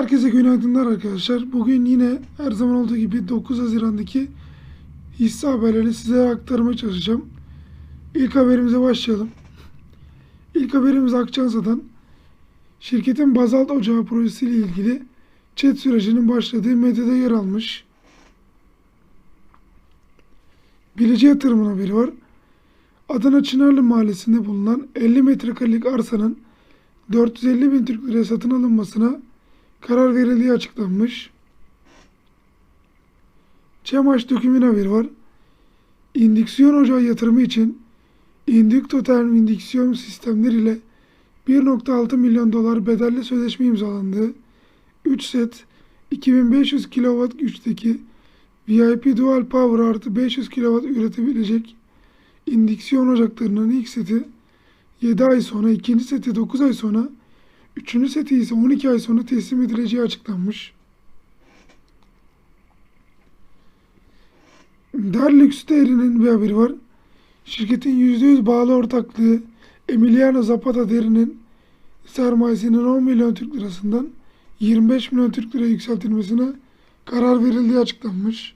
Herkese günaydınlar arkadaşlar. Bugün yine her zaman olduğu gibi 9 Haziran'daki hisse haberlerini size aktarmaya çalışacağım. İlk haberimize başlayalım. İlk haberimiz Akçansa'dan. Şirketin bazalt ocağı projesiyle ilgili chat sürecinin başladığı medyada yer almış. Bilici yatırımın haberi var. Adana Çınarlı Mahallesi'nde bulunan 50 metrekarelik arsanın 450 bin Türk liraya satın alınmasına karar verildiği açıklanmış. Çemaş dökümün haberi var. İndüksiyon ocağı yatırımı için indüktoterm indüksiyon sistemleri ile 1.6 milyon dolar bedelli sözleşme imzalandı. 3 set 2500 kW güçteki VIP Dual Power artı 500 kW üretebilecek indüksiyon ocaklarının ilk seti 7 ay sonra, ikinci seti 9 ay sonra, üçüncü seti ise 12 ay sonra teslim edileceği açıklanmış. Derlux Deri'nin bir haberi var. Şirketin %100 bağlı ortaklığı Emiliano Zapata Deri'nin sermayesinin 10 milyon Türk lirasından 25 milyon Türk liraya yükseltilmesine karar verildiği açıklanmış.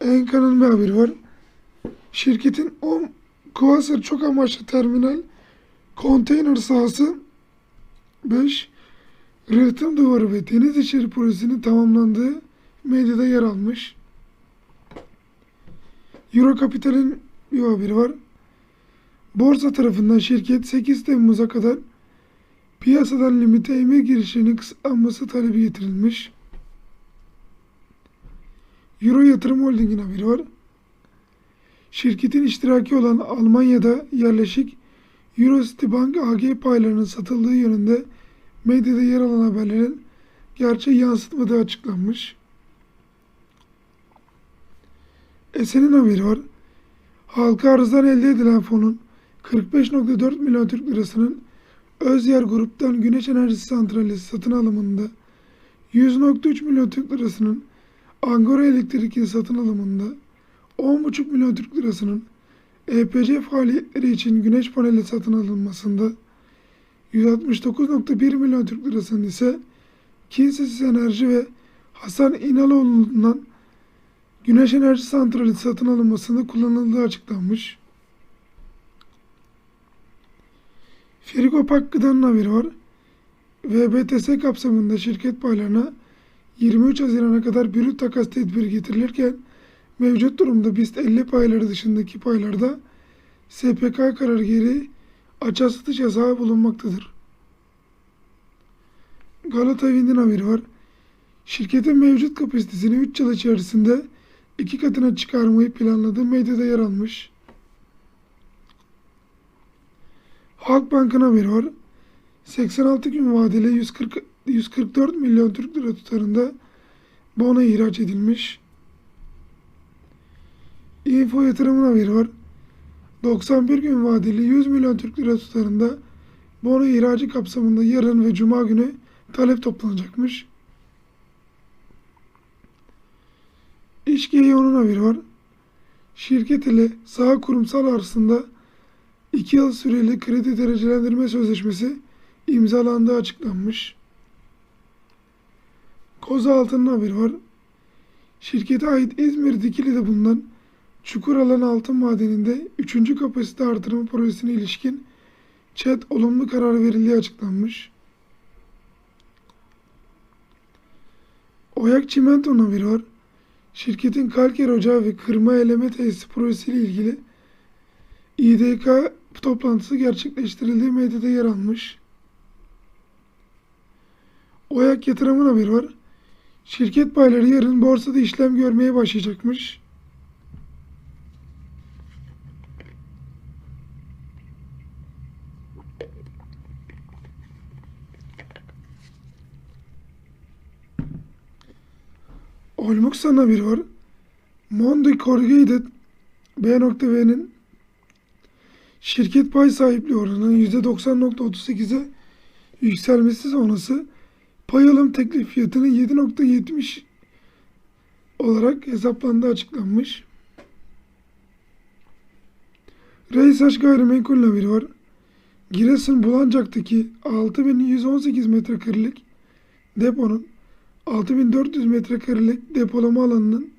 Enka'nın bir haberi var. Şirketin 10 Kuvasır çok amaçlı terminal konteyner sahası 5 rıhtım duvarı ve deniz içeri projesinin tamamlandığı medyada yer almış. Euro Capital'in bir haberi var. Borsa tarafından şirket 8 Temmuz'a kadar piyasadan limite emir girişlerinin kısıtlanması talebi getirilmiş. Euro Yatırım Holding'in haberi var. Şirketin iştiraki olan Almanya'da yerleşik Eurocity Bank AG paylarının satıldığı yönünde medyada yer alan haberlerin gerçeği yansıtmadığı açıklanmış. Esen'in haberi var. Halka arzdan elde edilen fonun 45.4 milyon Türk lirasının Özyer Grup'tan güneş enerjisi santrali satın alımında 100.3 milyon Türk lirasının Angora Elektrik'in satın alımında 10,5 milyon Türk lirasının EPC faaliyetleri için güneş paneli satın alınmasında 169.1 milyon Türk lirasının ise Kinsesis Enerji ve Hasan İnaloğlu'ndan güneş enerji santrali satın alınmasında kullanıldığı açıklanmış. Frigo Pakkı'dan haberi var. VBTS kapsamında şirket paylarına 23 Haziran'a kadar brüt takas tedbiri getirilirken mevcut durumda BIST 50 payları dışındaki paylarda SPK kararı geri açığa satış yasağı bulunmaktadır. Galata Wind'in haberi var. Şirketin mevcut kapasitesini 3 yıl içerisinde iki katına çıkarmayı planladığı medyada yer almış. Halkbank'ın haberi var. 86 gün vadeli 140, 144 milyon Türk lira tutarında bono ihraç edilmiş. Info yatırımın haberi var. 91 gün vadeli 100 milyon Türk lira tutarında bono ihracı kapsamında yarın ve cuma günü talep toplanacakmış. İşge'ye onun haberi var. Şirket ile sağ kurumsal arasında 2 yıl süreli kredi derecelendirme sözleşmesi imzalandığı açıklanmış. Koza Altın'ın haberi var. Şirkete ait İzmir Dikili'de bulunan Çukuralan Altın Madeni'nde 3. kapasite artırma projesine ilişkin ÇED olumlu karar verildiği açıklanmış. Oyak Çimento'nun haberi var. Şirketin kalker ocağı ve kırma eleme tesisi projesiyle ilgili İDK toplantısı gerçekleştirildiği medyada yer almış. Oyak yatırımın haberi var. Şirket payları yarın borsada işlem görmeye başlayacakmış. Olmuksan haberi var. Mondi Corrugated B.V'nin şirket pay sahipliği oranının %90.38'e yükselmesi sonrası pay alım teklif fiyatının 7.70 olarak hesaplandığı açıklanmış. Reysaç gayrimenkul haberi var. Giresun Bulancak'taki 6118 metrekarelik deponun 6400 metrekarelik depolama alanının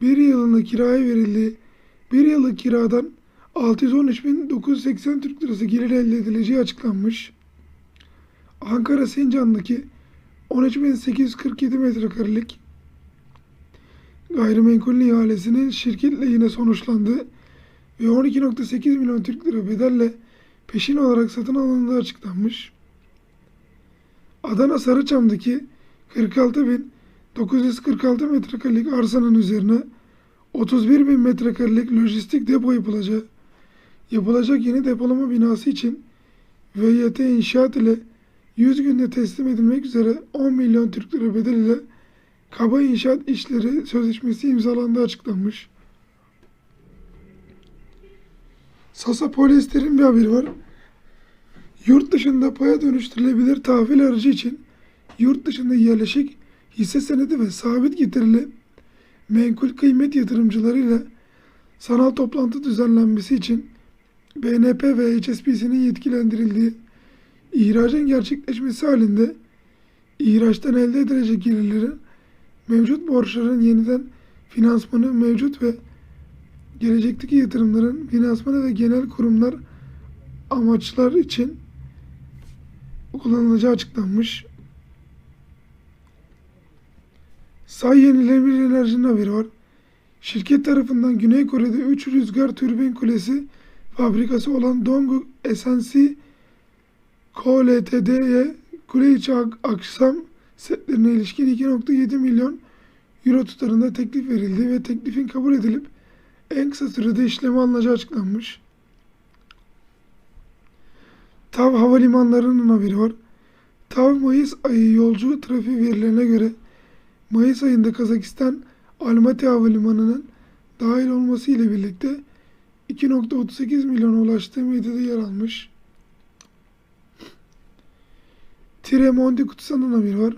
bir yılına kiraya verildiği bir yıllık kiradan 613.980 Türk Lirası gelir elde edileceği açıklanmış. Ankara Sincan'daki 13.847 metrekarelik gayrimenkul ihalesinin şirket lehine sonuçlandığı ve 12.8 milyon Türk Lira bedelle peşin olarak satın alındığı açıklanmış. Adana Sarıçam'daki 46.946 metrekarelik arsanın üzerine 31.000 metrekarelik lojistik depo yapılacağı, yapılacak yeni depolama binası için VYT inşaat ile 100 günde teslim edilmek üzere 10 milyon Türk Lira bedeliyle kaba inşaat işleri sözleşmesi imzalandığı açıklanmış. Sasa Polyester'in bir haberi var. Yurt dışında paya dönüştürülebilir tahvil aracı için yurt dışında yerleşik hisse senedi ve sabit getirili menkul kıymet yatırımcılarıyla sanal toplantı düzenlenmesi için BNP ve HSBC'nin yetkilendirildiği ihracın gerçekleşmesi halinde ihraçtan elde edilecek gelirlerin mevcut borçların yeniden finansmanı mevcut ve gelecekteki yatırımların finansmanı ve genel kurumlar amaçlar için kullanılacağı açıklanmış. Say yenilenebilir enerjinin haberi var. Şirket tarafından Güney Kore'de 3 rüzgar türbin kulesi fabrikası olan Donggu SNC Co. Ltd'ye kule içi ak- aksam setlerine ilişkin 2.7 milyon euro tutarında teklif verildi ve teklifin kabul edilip en kısa sürede işleme alınacağı açıklanmış. TAV havalimanlarının haberi var. TAV Mayıs ayı yolcu trafiği verilerine göre Mayıs ayında Kazakistan Almaty Havalimanı'nın dahil olması ile birlikte 2.38 milyona ulaştığı medyada yer almış. Tremonti Kutsan'ın haberi var.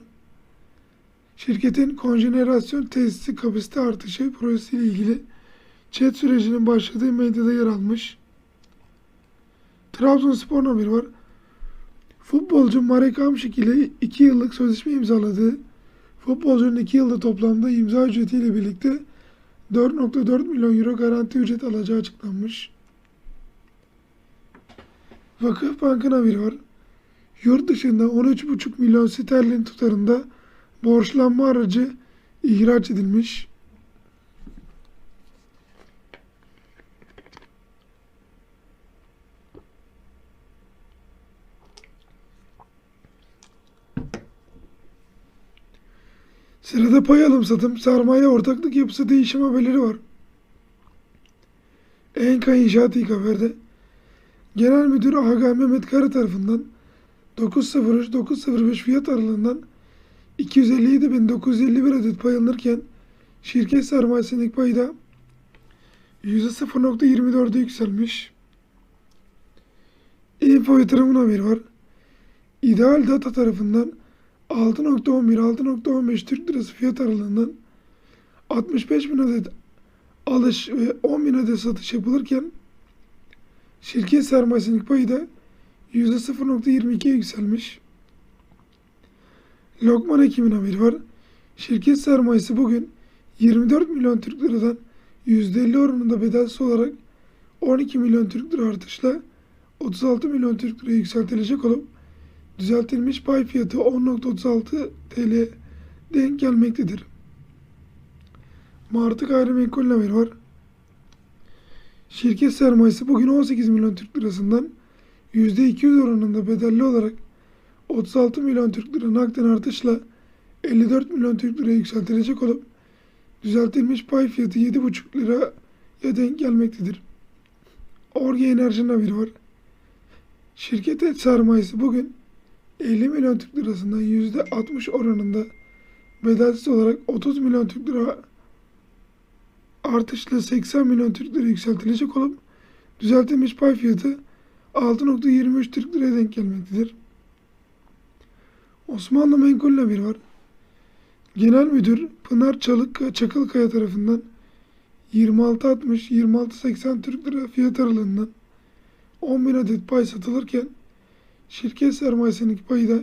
Şirketin konjenerasyon tesisi kapasite artışı projesiyle ilgili chat sürecinin başladığı medyada yer almış. Trabzonspor'un haberi var. Futbolcu Marek Hamšík ile 2 yıllık sözleşme imzaladığı futbolcunun 2 yılda toplamda imza ücretiyle birlikte 4.4 milyon euro garanti ücret alacağı açıklanmış. Vakıf Bank'ın haberi var. Yurt dışında 13,5 milyon sterlin tutarında borçlanma aracı ihraç edilmiş. Sırada pay alım satım, sermaye ortaklık yapısı değişim haberleri var. Enka İnşaat İlk Haber'de Genel Müdür Aga Mehmet Kara tarafından 903-905 fiyat aralığından 257.951 adet pay alınırken şirket sermayesinin ilk payı da %0.24'e yükselmiş. Info yatırımın haberi var. İdeal Data tarafından 6.11-6.15 Türk Lirası fiyat aralığından 65 bin adet alış ve 10 bin adet satış yapılırken şirket sermayesinin payı da %0.22'ye yükselmiş. Lokman Hekim'in haberi var. Şirket sermayesi bugün 24 milyon Türk Liradan %50 oranında bedelsiz olarak 12 milyon Türk Lira artışla 36 milyon Türk Liraya yükseltilecek olup düzeltilmiş pay fiyatı 10.36 TL denk gelmektedir. Martı gayrimenkul haberi var. Şirket sermayesi bugün 18 milyon Türk lirasından %200 oranında bedelli olarak 36 milyon Türk lira nakden artışla 54 milyon Türk liraya yükseltilecek olup düzeltilmiş pay fiyatı 7,5 liraya denk gelmektedir. Orge Enerji'nin haberi var. Şirket sermayesi bugün 50 milyon Türk lirasından %60 oranında bedelsiz olarak 30 milyon Türk lira artışla 80 milyon Türk lira yükseltilecek olup düzeltilmiş pay fiyatı 6.23 Türk liraya denk gelmektedir. Osmanlı Menkul'le bir var. Genel Müdür Pınar Çalık Çakılkaya tarafından 26.60-26.80 Türk lira fiyat aralığından 10.000 adet pay satılırken şirket sermayesinin payı da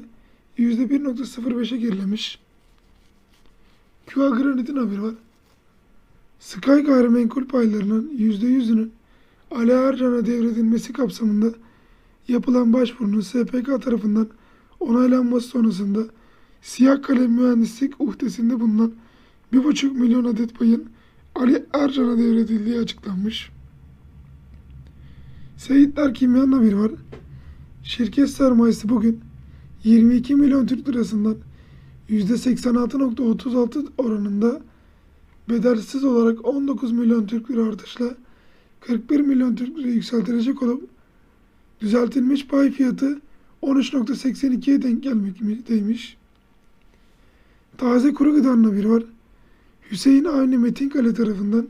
%1.05'e gerilemiş. QA Granite'in haberi var. Sky gayrimenkul paylarının %100'ünün Ali Ercan'a devredilmesi kapsamında yapılan başvurunun SPK tarafından onaylanması sonrasında siyah kalem mühendislik uhdesinde bulunan 1,5 milyon adet payın Ali Ercan'a devredildiği açıklanmış. Seyitler Kimya'nın haberi var. Şirket sermayesi bugün 22 milyon Türk lirasından %86.36 oranında bedelsiz olarak 19 milyon Türk lira artışla 41 milyon Türk lira yükseltilecek olup düzeltilmiş pay fiyatı 13.82'ye denk gelmekteymiş. Taze kuru gıdanın haberi var. Hüseyin Avni Metinkale tarafından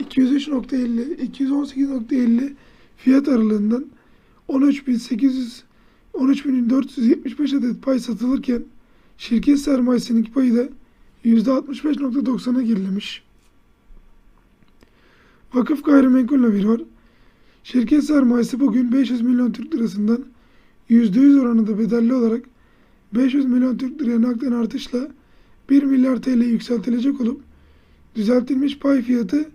203.50 218.50 fiyat aralığından 13.800 13.475 adet pay satılırken şirket sermayesinin payı da %65.90'a gerilemiş. Vakıf gayrimenkul haberi var. Şirket sermayesi bugün 500 milyon Türk lirasından %100 oranında bedelli olarak 500 milyon Türk liraya nakden artışla 1 milyar TL yükseltilecek olup düzeltilmiş pay fiyatı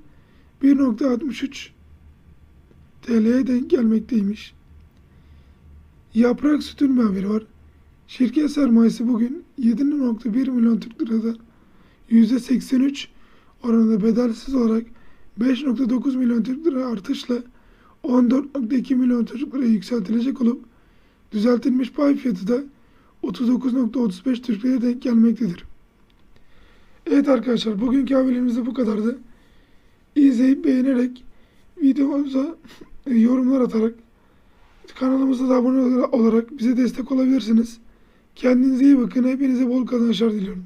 1.63 TL'ye denk gelmekteymiş. Yaprak sütün haberi var. Şirket sermayesi bugün 7.1 milyon Türk liradan %83 oranında bedelsiz olarak 5.9 milyon Türk lira artışla 14.2 milyon Türk liraya yükseltilecek olup düzeltilmiş pay fiyatı da 39.35 Türk liraya denk gelmektedir. Evet arkadaşlar bugünkü haberlerimiz de bu kadardı. İzleyip beğenerek videomuza yorumlar atarak kanalımıza da abone olarak bize destek olabilirsiniz. Kendinize iyi bakın. Hepinize bol kazançlar diliyorum.